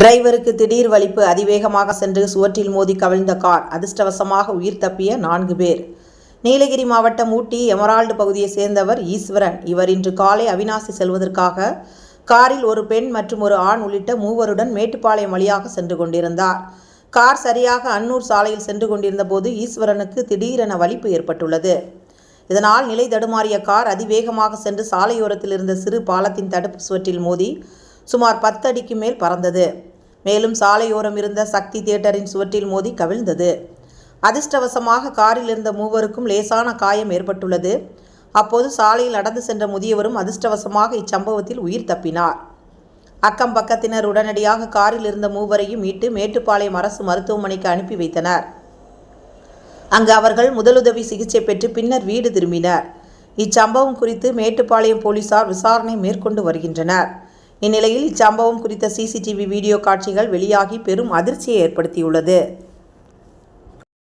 டிரைவருக்கு திடீர் வலிப்பு அதிவேகமாக சென்று சுவற்றில் மோதி கவிழ்ந்த கார் அதிர்ஷ்டவசமாக உயிர் தப்பிய நான்கு பேர். நீலகிரி மாவட்டம் ஊட்டி எமரால்டு பகுதியை சேர்ந்தவர் ஈஸ்வரன். இவர் இன்று காலை அவினாசி செல்வதற்காக காரில் ஒரு பெண் மற்றும் ஒரு ஆண் உள்ளிட்ட மூவருடன் மேட்டுப்பாளையம் வழியாக சென்று கொண்டிருந்தார். கார் சரியாக அன்னூர் சாலையில் சென்று கொண்டிருந்த போது ஈஸ்வரனுக்கு திடீரென வலிப்பு ஏற்பட்டுள்ளது. இதனால் நிலை தடுமாறிய கார் அதிவேகமாக சென்று சாலையோரத்தில் இருந்த சிறு பாலத்தின் தடுப்பு சுவற்றில் மோதி சுமார் பத்து அடிக்கு மேல் பறந்தது. மேலும் சாலையோரம் இருந்த சக்தி தியேட்டரின் சுவற்றில் மோதி கவிழ்ந்தது. அதிர்ஷ்டவசமாக காரில் இருந்த மூவருக்கும் லேசான காயம் ஏற்பட்டுள்ளது. அப்போது சாலையில் நடந்து சென்ற முதியவரும் அதிர்ஷ்டவசமாக இச்சம்பவத்தில் உயிர் தப்பினார். அக்கம் பக்கத்தினர் உடனடியாக காரில் இருந்த மூவரையும் மீட்டு மேட்டுப்பாளையம் அரசு மருத்துவமனைக்கு அனுப்பி வைத்தனர். அங்கு அவர்கள் முதலுதவி சிகிச்சை பெற்று பின்னர் வீடு திரும்பினர். இச்சம்பவம் குறித்து மேட்டுப்பாளையம் போலீசார் விசாரணை மேற்கொண்டு வருகின்றனர். இந்நிலையில் இச்சம்பவம் குறித்த சிசிடிவி வீடியோ காட்சிகள் வெளியாகி பெரும் அதிர்ச்சியை ஏற்படுத்தியுள்ளது.